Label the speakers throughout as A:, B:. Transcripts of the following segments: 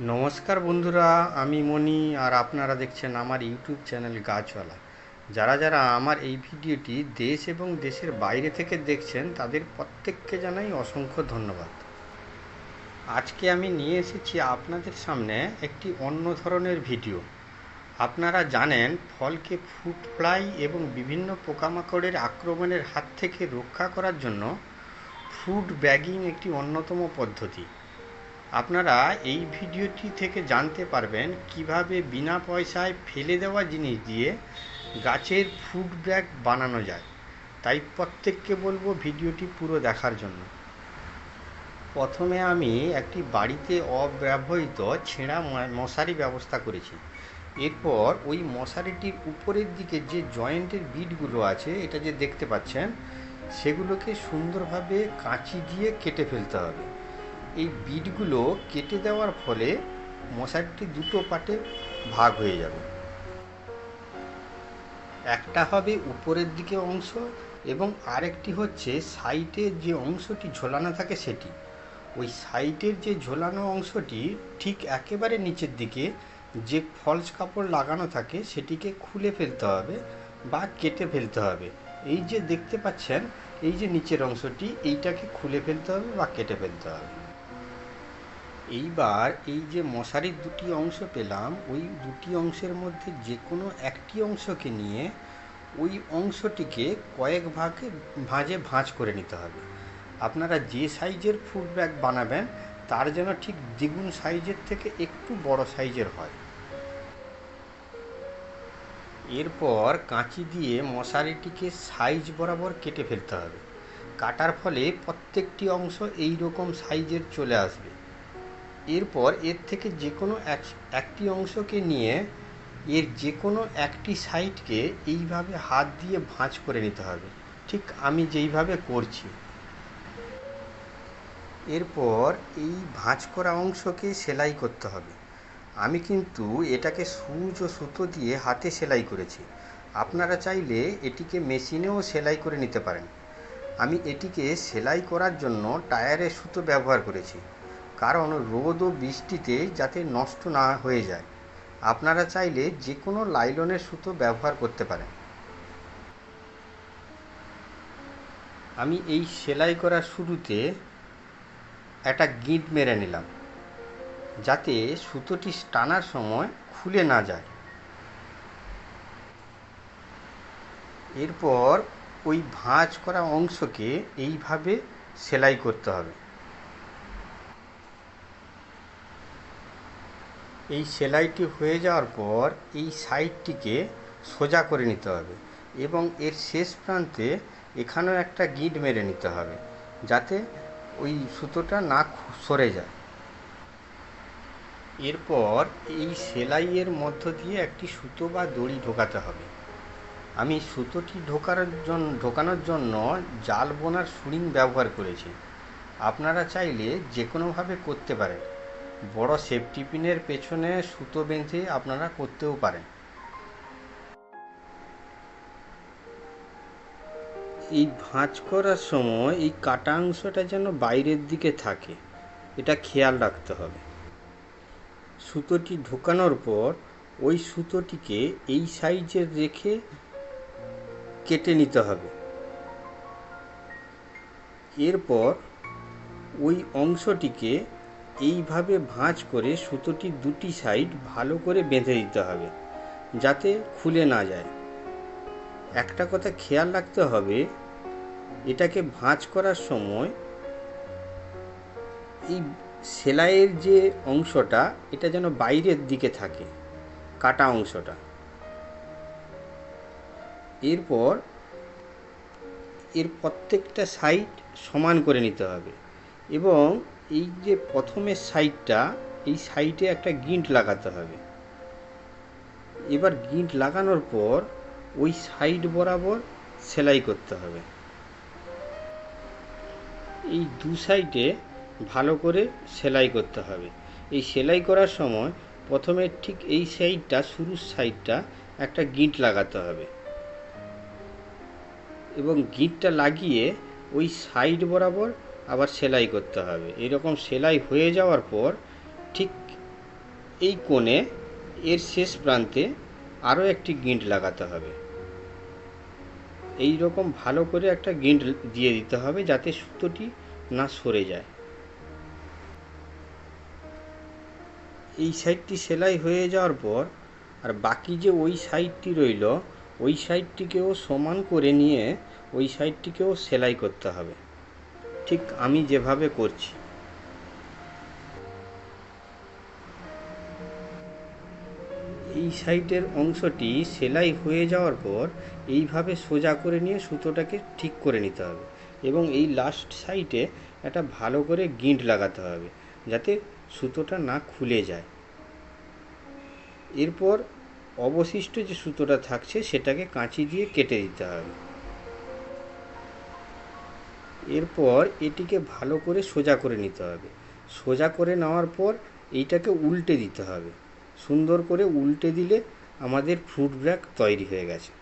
A: নমস্কার বন্ধুরা, আমি মনি আর আপনারা দেখছেন আমার ইউটিউব চ্যানেল গাছওয়ালা। যারা যারা আমার এই ভিডিওটি দেশ এবং দেশের বাইরে থেকে দেখছেন, তাদের প্রত্যেককে জানাই অসংখ্য ধন্যবাদ। আজকে আমি নিয়ে এসেছি আপনাদের সামনে একটি অন্য ধরনের ভিডিও। আপনারা জানেন, ফলকে ফ্রুট ফ্লাই এবং বিভিন্ন পোকামাকড়ের আক্রমণের হাত থেকে রক্ষা করার জন্য ফুড ব্যাগিং একটি অন্যতম পদ্ধতি। আপনারা এই ভিডিওটি থেকে জানতে পারবেন কীভাবে বিনা পয়সায় ফেলে দেওয়া জিনিস দিয়ে গাছের ফুড ব্যাগ বানানো যায়। তাই প্রত্যেককে বলব ভিডিওটি পুরো দেখার জন্য। প্রথমে আমি একটি বাড়িতে অব্যবহৃত ছেঁড়া মশারি ব্যবস্থা করেছি। এরপর ওই মশারিটির উপরের দিকে যে জয়েন্টের বিটগুলো আছে, এটা যে দেখতে পাচ্ছেন, সেগুলোকে সুন্দরভাবে কাঁচি দিয়ে কেটে ফেলতে হবে। এই বিটগুলো কেটে দেওয়ার ফলে মশারিটি দুটো পার্টে ভাগ হয়ে যাবে। একটা হবে উপরের দিকে অংশ এবং আরেকটি হচ্ছে সাইটের যে অংশটি ঝোলানো থাকে সেটি। ওই সাইটের যে ঝোলানো অংশটি ঠিক একেবারে নিচের দিকে যে ফলস কাপড় লাগানো থাকে সেটিকে খুলে ফেলতে হবে বা কেটে ফেলতে হবে। এই যে দেখতে পাচ্ছেন, এই যে নিচের অংশটি, এইটাকে খুলে ফেলতে হবে বা কেটে ফেলতে হবে। এইবার এই যে মশারির দুটি অংশ পেলাম, ওই দুটি অংশের মধ্যে যে কোনো একটি অংশকে নিয়ে ওই অংশটিকে কয়েক ভাগে ভাঁজে ভাঁজ করে নিতে হবে। আপনারা যে সাইজের ফুড ব্যাগ বানাবেন, তার যেন ঠিক দ্বিগুণ সাইজের থেকে একটু বড় সাইজের হয়। এরপর কাঁচি দিয়ে মশারিটিকে সাইজ বরাবর কেটে ফেলতে হবে। কাটার ফলে প্রত্যেকটি অংশ এই রকম সাইজের চলে আসবে। এরপর এর থেকে যে কোনো এক, একটি অংশকে নিয়ে এর যে কোনো একটি সাইডকে এইভাবে হাত দিয়ে ভাঁজ করে নিতে হবে। ঠিক আমি যেইভাবে করছি। এরপর এই ভাঁজ করা অংশকে সেলাই করতে হবে। আমি কিন্তু এটাকে সুচ ও সুতো দিয়ে হাতে সেলাই করেছি। আপনারা চাইলে এটিকে মেশিনেও সেলাই করে নিতে পারেন। আমি এটিকে সেলাই করার জন্য টায়ারের সুতো ব্যবহার করেছি। কারণ রোদ ও বৃষ্টিতে যাতে নষ্ট না হয়ে যায়। আপনারা চাইলে যে কোনো লাইলনের সুতো ব্যবহার করতে পারেন। আমি এই সেলাই করার শুরুতে একটা গিঁট মেরে নিলাম, যাতে সুতোটি টানার সময় খুলে না যায়। এরপর ওই ভাঁজ করা অংশকে এইভাবে সেলাই করতে হবে। এই সেলাইটি হয়ে যাওয়ার পর এই সাইডটিকে সোজা করে নিতে হবে এবং এর শেষ প্রান্তে এখানেও একটা গিঁট মেরে নিতে হবে যাতে ওই সুতোটা না সরে যায়। এরপর এই সেলাইয়ের মধ্য দিয়ে একটি সুতো বা দড়ি ঢোকাতে হবে। আমি সুতোটি ঢোকার জন্য ঢোকানোর জন্য জাল বোনার সুরিং ব্যবহার করেছি। আপনারা চাইলে যে কোনোভাবে করতে পারেন। বড় সেফটি পিনের পেছনে সুতো বেঁধে আপনারা করতেও পারেন। এই ভাঁজ করার সময় এই কাটা অংশটা যেন বাইরের দিকে থাকে, এটা খেয়াল রাখতে হবে। সুতোটি ঢোকানোর পর ওই সুতোটিকে এই সাইজের রেখে কেটে নিতে হবে। এরপর ওই অংশটিকে এইভাবে ভাঁজ করে সুতোটি দুটি সাইড ভালো করে বেঁধে দিতে হবে, যাতে খুলে না যায়। একটা কথা খেয়াল রাখতে হবে, এটাকে ভাঁজ করার সময় এই সেলাইয়ের যে অংশটা, এটা যেন বাইরের দিকে থাকে, কাটা অংশটা। এরপর এর প্রত্যেকটা সাইড সমান করে নিতে হবে এবং এই যে প্রথমের সাইডটা, এই সাইডে একটা গিন্ট লাগাতে হবে। এবার গিন্ট লাগানোর পর ওই সাইড বরাবর সেলাই করতে হবে। এই দু সাইডে ভালো করে সেলাই করতে হবে। এই সেলাই করার সময় প্রথমে ঠিক এই সাইডটা, শুরুর সাইডটা একটা গিট লাগাতে হবে। এবং গিঁটটা লাগিয়ে ওই সাইড বরাবর আবার সেলাই করতে হবে। এরকম সেলাই হয়ে যাওয়ার পর ঠিক এই কোণে এর শেষ প্রান্তে আরও একটি গিঁট লাগাতে হবে। এই রকম ভালো করে একটা গিঁট দিয়ে দিতে হবে যাতে সুতোটি না সরে যায়। এই সাইডটি সেলাই হয়ে যাওয়ার পর আর বাকি যে ওই সাইডটি রইল, ওই সাইডটিকেও সমান করে নিয়ে ওই সাইডটিকেও সেলাই করতে হবে। ঠিক আমি যেভাবে করছি। এই সাইডের অংশটি সেলাই হয়ে যাওয়ার পর এইভাবে সোজা করে নিয়ে সুতোটাকে ঠিক করে নিতে হবে এবং এই লাস্ট সাইডে একটা ভালো করে গিঁট লাগাতে হবে যাতে সুতোটা না খুলে যায়। এরপর অবশিষ্ট যে সুতোটা থাকছে সেটাকে কাঁচি দিয়ে কেটে দিতে হবে। এরপর এটিকে ভালো করে সোজা করে নিতে হবে। সোজা করে নেওয়ার পর এইটাকে উল্টে দিতে হবে। সুন্দর করে উল্টে দিলে আমাদের ফ্রুট ব্যাগ তৈরি হয়ে গেছে।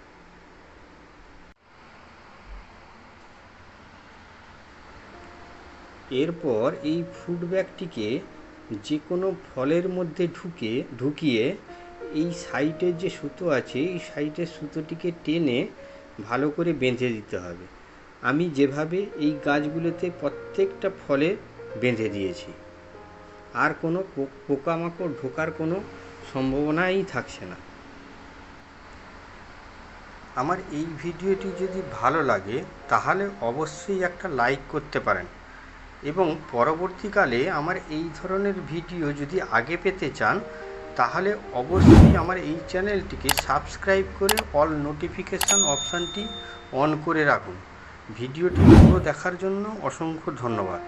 A: এরপর এই ফ্রুট ব্যাগটিকে যে কোনো ফলের মধ্যে ঢুকে, ঢুকিয়ে এই সাইডের যে সুতো আছে, এই সাইডের সুতোটিকে টেনে ভালো করে বেঁধে দিতে হবে। আমি যেভাবে এই গাছগুলোতে প্রত্যেকটা ফলে বেঁধে দিয়েছি। আর কোনো পোকামাকড় ঢোকার কোনো সম্ভাবনাই থাকছে না। আমার এই ভিডিওটি যদি ভালো লাগে, তাহলে অবশ্যই একটা লাইক করতে পারেন। এবং পরবর্তীকালে আমার এই ধরনের ভিডিও যদি আগে পেতে চান, তাহলে অবশ্যই আমার এই চ্যানেলটিকে সাবস্ক্রাইব করে অল নোটিফিকেশান অপশানটি অন করে রাখুন। ভিডিওটি পুরো দেখার জন্য অসংখ্য ধন্যবাদ।